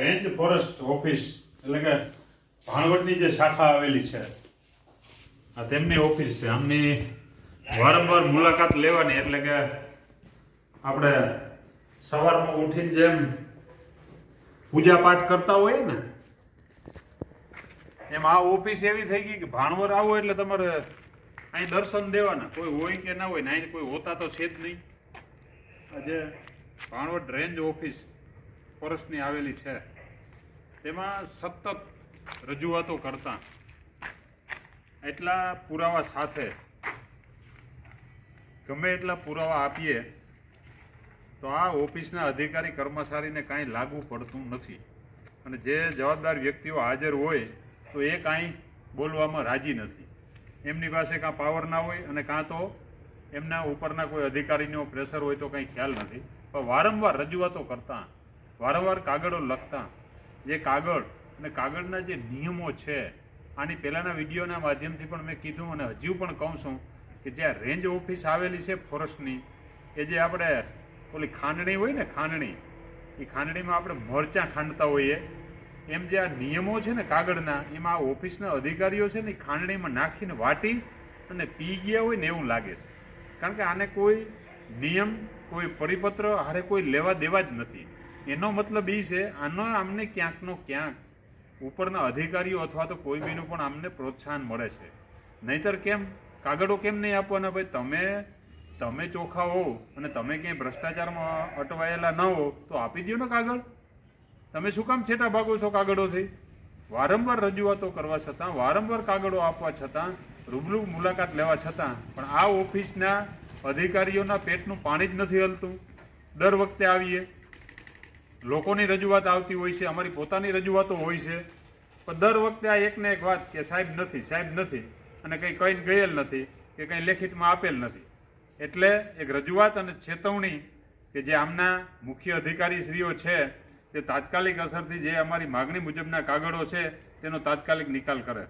Range forest office એટલે કે ભાણવટની જે શાખા આવેલી છે, આ તેમની ઓફિસ છે. આમની વારંવાર મુલાકાત લેવાની એટલે કે આપણે સવારમાં ઉઠીને જેમ પૂજા પાઠ કરતા હોઈએ ને, એમ આ ઓફિસ એવી થઈ ગઈ કે ભાણવર આવો એટલે તમારે અહીં દર્શન દેવાના. કોઈ હોય કે ના હોય ને કોઈ હોતા તો છે જ નહીં. આજે ભાણવટ રેન્જ ઓફિસ ફોરેસ્ટની આવેલી છે. તેમાં સતત રજૂઆતો કરતા એટલા પુરાવા સાથે ગમે એટલા પુરાવા આપીએ તો આ ઓફિસના અધિકારી કર્મચારીને કાંઈ લાગુ પડતું નથી. અને જે જવાબદાર વ્યક્તિઓ હાજર હોય તો એ કાંઈ બોલવામાં રાજી નથી. એમની પાસે કાં પાવર ના હોય અને કાં તો એમના ઉપરના કોઈ અધિકારીનો પ્રેશર હોય તો કંઈ ખ્યાલ નથી. પણ વારંવાર રજૂઆતો કરતા વારંવાર કાગળો લખતા. જે કાગળ અને કાગળના જે નિયમો છે, આની પહેલાંના વિડીયોના માધ્યમથી પણ મેં કીધું અને હજુ પણ કહું છું કે જ્યાં રેન્જ ઓફિસ આવેલી છે ફોરેસ્ટની, એ જે આપણે ઓલી ખાંડણી હોય ને ખાંડણી, એ ખાંડણીમાં આપણે મરચાં ખાંડતા હોઈએ. એમ જે આ નિયમો છે ને કાગળના, એમાં આ ઓફિસના અધિકારીઓ છે ને એ ખાંડણીમાં નાખીને વાટી અને પી ગયા હોય ને એવું લાગે છે. કારણ કે આને કોઈ નિયમ, કોઈ પરિપત્ર હારે કોઈ લેવા દેવા જ નથી. એનો મતલબ એ છે, આનો આમને ક્યાંકનો ક્યાંક ઉપરના અધિકારીઓ અથવા તો કોઈ બીનું પણ આમને પ્રોત્સાહન મળે છે. નહીતર કેમ? કાગળો કેમ નહીં આપવાના ભાઈ? તમે તમે ચોખા હો અને તમે ક્યાંય ભ્રષ્ટાચારમાં અટવાયેલા ન હો, તો આપી દો ને કાગળ. તમે શું કામ છેટા ભાગો છો કાગળોથી? વારંવાર રજૂઆતો કરવા છતાં, વારંવાર કાગળો આપવા છતાં, રૂબરૂ મુલાકાત લેવા છતાં, પણ આ ઓફિસના અધિકારીઓના પેટનું પાણી જ નથી હલતું. દર વખતે આવીએ લોકોની રજૂઆત આવતી હોય છે, અમારી પોતાની રજૂઆતો હોય છે. પણ દર વખતે આ એકને એક વાત કે સાહેબ નથી સાહેબ નથી અને કંઈ કંઈ ગયેલ નથી કે કંઈ લેખિતમાં આપેલ નથી. એટલે એક રજૂઆત અને ચેતવણી કે જે આમના મુખ્ય અધિકારીશ્રીઓ છે, તે તાત્કાલિક અસરથી જે અમારી માગણી મુજબના કાગળો છે, તેનો તાત્કાલિક નિકાલ કરે.